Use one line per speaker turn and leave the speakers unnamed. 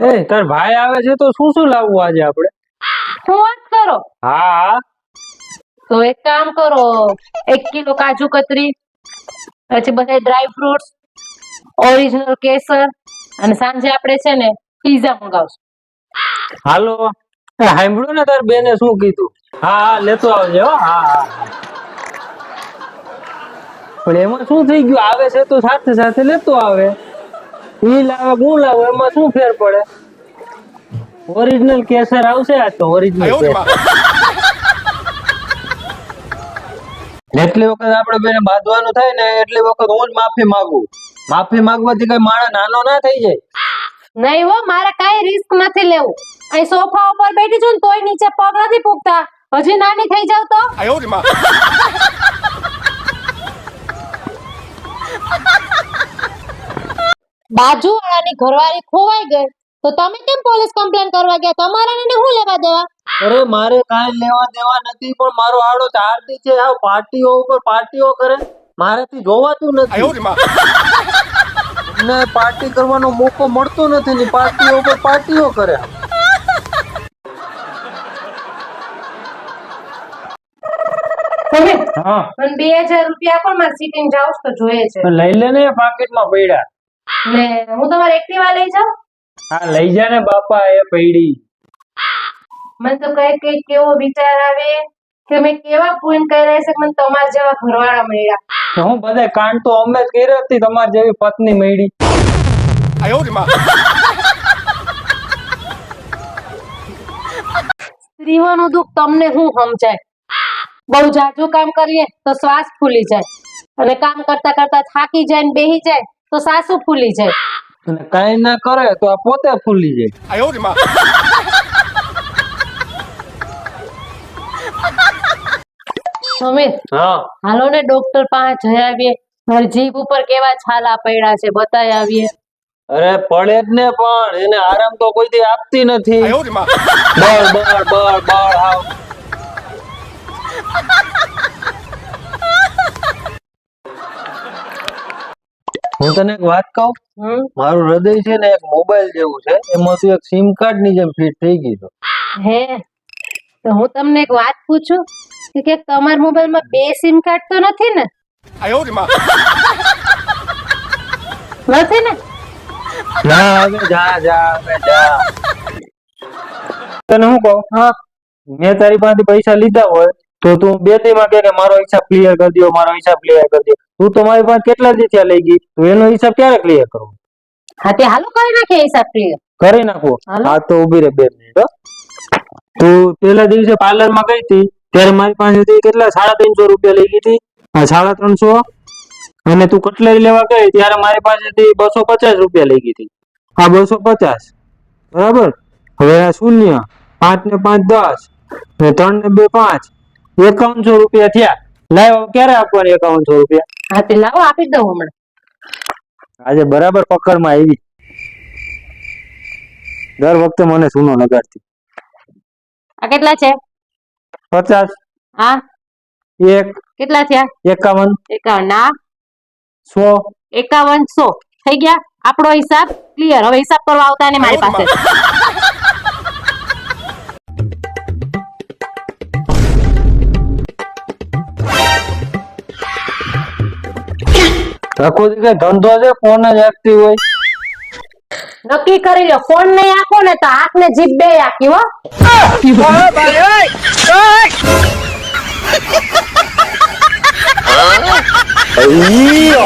એ તાર ભાઈ આવે છે તો શું શું લાવવું આજે આપણે?
શું વાત કરો.
હા.
તો એક કામ કરો એક કિલો કાજુ કતરી પછી બધા ડ્રાય ફ્રૂટ્સ ઓરિજિનલ કેસર અને સાંજે આપણે છે ને પીઝા મંગાવશું.
હાલો. સાંભળ્યું ને તાર બેને શું કીધું? હા હા લેતો આવજે હા હા. પણ એમાં શું થઈ ગયું? આવે છે તો સાથે સાથે લેતો આવે. ઈ લાવે હું લાવો એમાં શું ફેર પડે? ઓરિજિનલ કેસર આવશે આ તો ઓરિજિનલ એટલી વખત આપણે બેને બાંધવાનું થાય ને એટલી વખત હું જ માફી માંગુ. માફી માંગવાથી કઈ માણસ નાનો ના થઈ જાય.
નહીં હો મારે કઈ રિસ્ક નથી લેવું. અહીં સોફા ઉપર બેઠી છું ને તોય નીચે પગ નથી પૂકતા હજી નાની થઈ જાવ તો? બાજુવાળાની ઘરવાળી ખોવાઈ ગઈ. તો તમે કેમ પોલીસ કમ્પ્લેન કરવા ગયા? તમારાને શું લેવા દેવા?
અરે મારે કાંઈ લેવા દેવા નથી પણ મારો આડો ચારથી છે. આ પાર્ટીઓ ઉપર પાર્ટીઓ કરે. મારાથી જોવાતું નથી. ને પાર્ટી કરવાનો મોકો મળતો નથી ને પાર્ટીઓ ઉપર પાર્ટીઓ કરે.
પણ બે હજાર રૂપિયા પણ મારી સિટિંગ જાઉં તો જોઈએ છે.
લઈ લે ને પાકેટમાં પડ્યા.
ને હું તમારે એક્ટિવા લઈ જાઉં?
હા લઈ જા ને બાપા એ પૈડી.
મને તો કઈ કઈ કેવો વિચાર આવે કે મેં કેવા પૂન કર્યા છે મને તમારા જેવા ઘરવાળા મળ્યા.
હું બધે કાંડ તો અમે જ કર્યો હતી તમારી જેવી પત્ની મળી.
આયો રે માં.
સ્ત્રીઓનું દુઃખ તમને હું સમજાય? બહુ જાજુ કામ કરીએ તો શ્વાસ ફૂલી જાય અને કામ કરતા કરતા થાકી જાય ને બેહી જાય. તો સાસુ ફૂલી જાય.
અને કઈ ના કરે તો આ પોતે ફૂલી જાય.
આયો
હા
હાલો ને ડોક્ટર પાસે જઈ આવીએ. મારી જીભ ઉપર કેવા છાલા પડ્યા છે બતાવી આવીએ.
અરે પડે જ ને પણ એને આરામ તો કોઈ થી આપતી નથી. બળ બળ બળ બળ આવ હું તને એક વાત કહું? મારું હૃદય છે ને એક મોબાઈલ જેવું છે. એમાં તું એક સિમ કાર્ડની જેમ ફિટ થઈ ગઈ છો.
હે? તો હું તમને એક વાત પૂછું? કે તમારા મોબાઈલમાં બે સિમ કાર્ડ તો નથી ને? નથી ને?
ના હવે જા જા હવે જા. તને હું કહું?
હા.
મેં તારી પાસેથી પૈસા લીધા હોય તો તું બે તેમાં કે મારો હિસાબ ક્લિયર કરી દો મારો હિસાબ ક્લિયર કરી દો તું તો મારી પાસે કેટલા દી ત્યાં લઈ ગઈ? તો એનો હિસાબ ક્યારે ક્લિયર કરવો
હા તે હાલો કરી નાખે હિસાબ ક્લિયર
કરી
નાખો.
હા તો ઊભી રહે બે મિનિટ હો. તું પેલા દિવસે પાર્લરમાં ગઈ હતી ત્યારે મારી પાસેથી કેટલા? સાડા ત્રણસો રૂપિયા લઈ ગઈ હતી હા સાડા ત્રણસો. અને તું કટલેરી લેવા ગઈ ત્યારે મારી પાસેથી બસો પચાસ રૂપિયા લઈ ગઈ હતી. હા બસો પચાસ. બરાબર? હવે આ શૂન્ય પાંચ ને પાંચ દસ ને ત્રણ ને બે પાંચ. એકાવનસો રૂપિયા થયા. લાવ ક્યારે આપવાની એકાવનસો રૂપિયા?
હા તે લાવો આપી દઉં હમણાં.
આજે બરાબર પકડમાં આવી. દર વખતે મને સૂનો લગાડતી
આ કેટલા છે?
પચાસ.
હા.
એક.
કેટલા થયા?
એકાવન.
એકાવન ના
સો.
એકાવન સો. થઈ ગયા? આપણો હિસાબ ક્લિયર હવે હિસાબ કરવા આવતા ને મારી પાસે.
આખો દી કઈ ધંધો છે ફોન જ આપતી હોય.
નક્કી કરી લો ફોન નહીં આખો ને તો હાથ ને જીભ બે આખી હો.
અయ్యో